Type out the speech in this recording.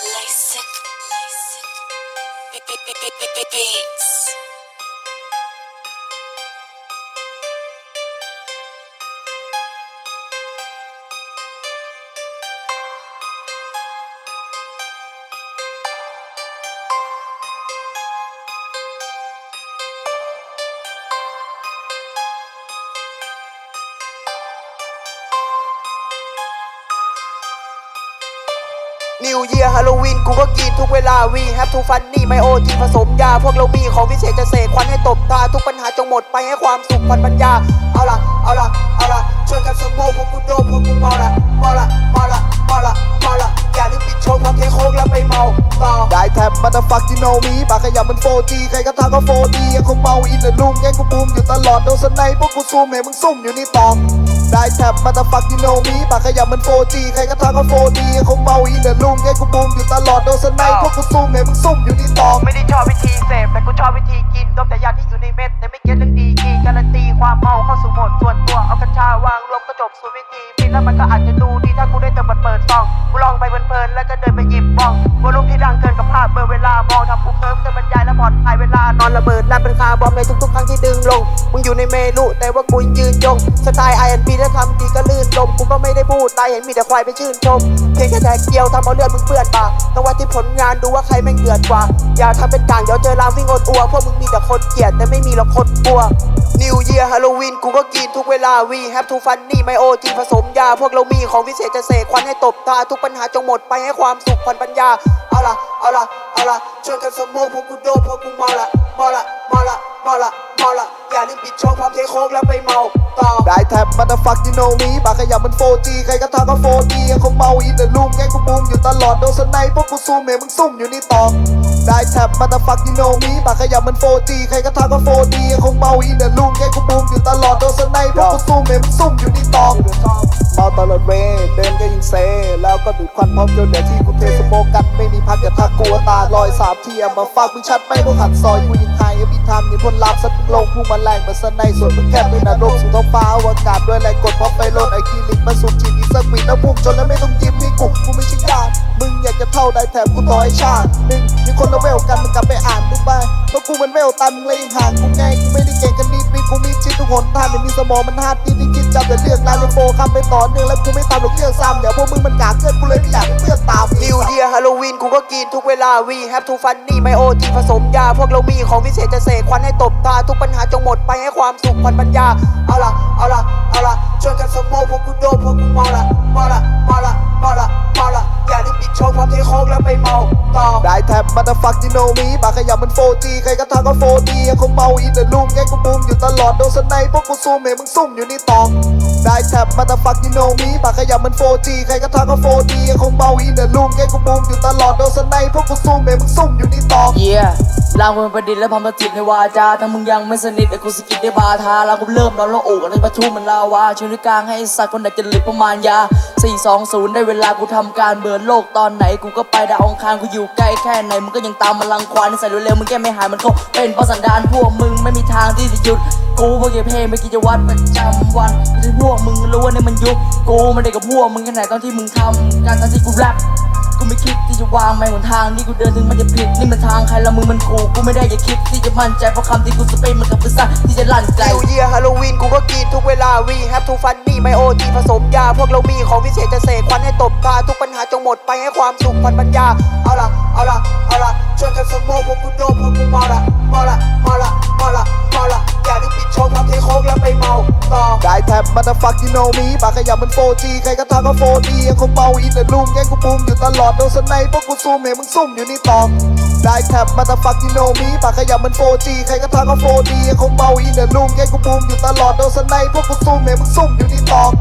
LASIK. LASIK. Beats. นิวเยียร์ฮาโลวีนกูก็กินทุกเวลาวีแฮปทูฟันนี่ไมโอจีผสมยา พวกเรามีของพิเศษจะเสกควันให้ตบตา ทุกปัญหาจงหมดไปให้ความสุขพันปัญญา เอาล่ะ เอาล่ะ เอาล่ะ ช่วยกันสมโมพวกกูโดพวกกูเมาละเมาละเมาละ มาตาฟักที่โนมีปากขยับมัน 4G ใครก็ทักก็ 4D ยังคงเมาอินเดอะลูมแกงกูบูมอยู่ตลอดโดนสไนพวกกูซูมเห็นมึงซุ่มอยู่นี่ตองได้แท็บมาตาฟักที่โนมีปากขยับมัน 4G ใครก็ทักก็ 4D ยังคงเมาอินเดอะลูมแกงกูบูมอยู่ตลอดโดนสไนพวกกูซูมเห็นมึงซุ่มอยู่นี่ตองไม่ได้ชอบวิธีเสพแต่กูชอบวิธีกินดมแต่ยาที่อยู่ในเม็ดแต่ไม่เก็ตเรื่องดีกีการันตีความเมาเข้าสู่โหมดส่วนตัวเอากัญชาวางรวมก็จบสู่วิธีฟินแล้วมันก็อาจจะดูดีถ้ากูได้แต่เปิด คลายเวลานอนระเบิดและเป็นคาร์บอมในทุกๆ ครั้งที่ดึงลง มึงอยู่ในเมลุแต่ว่ากูยังยืนยง สไตล์ I&B ถ้าทำดีก็ลื่นลม กูก็ไม่ได้พูดตายเห็นมีแต่ควายไปชื่นชม เพียงแค่แท็กเดียวทำเอาเลือดมึงเปื้อนปากต้องวัดที่ผลงานดูว่าใครแม่งเดือดกว่า อย่าทำเป็นกลางเดี๋ยวเจอรามวิ่งอดอัวพวกมึงมีแต่คนเกลียดแต่ไม่มีหรอกคนกลัว New Year Halloween กูก็กินทุกเวลา We have to funny ไมโอจีผสมยาพวกเรามีของวิเศษจะเสกควันให้ตบตาทุกปัญหาจงหมดไปให้ความสุขพันปัญญาเอาล่ะเอาล่ะเอาล่ะช่วยกันสมโมพวกกูโดนพวกกูเมาละเมาละเมาละเมาละเมาละอย่าลืมปิดโชว์ความเทโค้งแล้วไปเมาต่อได้แท็บมาตาฟักที่โนมีปากขยับมัน 4G ใครก็ทักก็ 4D ยังคงเมาอินเดอะลูมแกงกูบูมอยู่ตลอดโดนสไนพวกกูซูมเห็นมึงซุ่มอยู่นี่ตองได้แท็บมาตาฟักที่โนมีปากขยับมัน 4G ใครก็ทักก็ 4D ยังคงเมาอินเดอะลูมแกงกูบูมอยู่ตลอดโดนสไนพวกกูซูมเห็นมึงซุ่มอยู่นี่ตองเมาตลอดเวย์เดินก็ยิงเซแล้วก็ดูดควันพร้อมจนเดี๋ยวที่ กูเทสโมกันไม่มีพักอย่าทักกลัวตาลอยสามเทียมมาฟักมึงชัดไม่พวกหัดซอยกูยิงไฮพิธามนี่พ่นลับสัตว์ลงพุ่งมาแรงเหมือนสไนส่วนมึงแค่ด้วยนรกสู่ท้องฟ้าอวกาศด้วยแรงกดเพราะไฟลนไอคีลิกมาสูบฉีดอีสักวีแล้วพุ่งจนแล้วไม่ต้องยิ้มนี่กุกกูไม่ใช่ญาติมึงอยากจะเท่าได้แถมกูต่อให้ชาติหนึ่งมีคนละเวลกันมึงกลับไปอ่านดูไปเพราะกูมันเวลตันมึงเลยยังห่างกูไงกูไม่ได้เก่งกันนิดปีกูมีชิดทุกหนทางไม่มีสมองมันฮาดที่ที่คิดจำแต่เลือกลายโฟคำไปต่อเนื่องแล้วกูไม่ตามหรอกเรื่องซ้ ก็กินทุกเวลา We have to funny ไมโอจีผสมยา พวกเรามีของวิเศษจะเสกควันให้ตบตา ทุกปัญหาจงหมดไปให้ความสุขพันปัญญา เอาละเอาละเอาละช่วยกันสมโมพวกกูโดพวกกูเมาละเมาละเมาละเมาละเมาละอย่าลืมปิดโชว์ความเทโค้งแล้วไปเมาต่อได้แท็บมาตาฟักที่โนมีปากขยับมัน 4G ใครก็ทักก็ 4D ยังคงเมาอินเดอะลูมแกงกูบูมอยู่ตลอดโดนสไนพวกกูซูมเห็นมึงซุ่มอยู่นี่ตอง ได้แท็บมาตาฟักที่โนมีปากขยับมัน 4G ใครก็ทักก็ 4D ยังคงเมาอินเดอะลูมแกกูบูมอยู่ตลอดโดนสไนพวกกูซูมเห็นมึงซุ่มอยู่นี่ตองเยี่ยลางมันประดิษฐ์และพันประจิตในวาจาถ้ามึงยังไม่สนิทไอ้กูสกิดได้บาทาลางกูเริ่มร้อนและอกในประทุมันลาวาช่วยนึกกลางให้ไอ้สัตว์คนไหนจะหลิบประมาณยา 420 ได้เวลากูทำการเบิร์นโลกตอนไหนกูก็ไปดาวองคารกูอยู่ใกล้แค่ไหนมึงก็ยังตามมาลังควานใส่เร็วๆมึงแก้ไม่หายมันก็เป็นเพราะสันดานพวกมึงไม่มีทางที่จะหยุดกูพวกเก็บเพลงไม่กิจวัตรประจำวันที่พวกมึงรู้ว่าเนี่ยมันยุคกูมันได้กับพวกมึงแค่ไหนตอนที่มึงทำการตอนที่กูแรปกูไม่คิดที่จะวางแม่งหนทางที่กูเดินถึงมันจะผิดนี่มันทางใครละมึงมันกูกูไม่ได้อย่าคิดที่จะมั่นใจเพราะคำที่กูสเปนมันกับภาษาที่จะลั่นไกล New Year Halloween กูก็กินทุกเวลา We have to funny ไมโอจีผสมยา พวกเรามีของวิเศษจะเสกควันให้ตบตาทุกปัญหาจงหมดไปให้ความสุขพันปัญญา เอาล่ะ เอาล่ะ เอาล่ะช่วยกันสมโมพวกกูโดนพวกกูเมาละเมาละ มาตาฟักที่โนมีปากขยับมัน 4G ใครก็ทักก็ 4D ยังคงเบาอินเดอะลูมแกงกูปูมอยู่ตลอดโดนสไนพวกกูซูมเห็นมึงซุ่มอยู่นี่ตอกได้แท็บมาตาฟักที่โนมีปากขยับมัน 4G ใครก็ทักก็ 4D ยังคงเบาอินเดอะลูมแกงกูปูมอยู่ตลอดโดนสไนพวกกูซูมเห็นมึงซุ่มอยู่นี่ตอก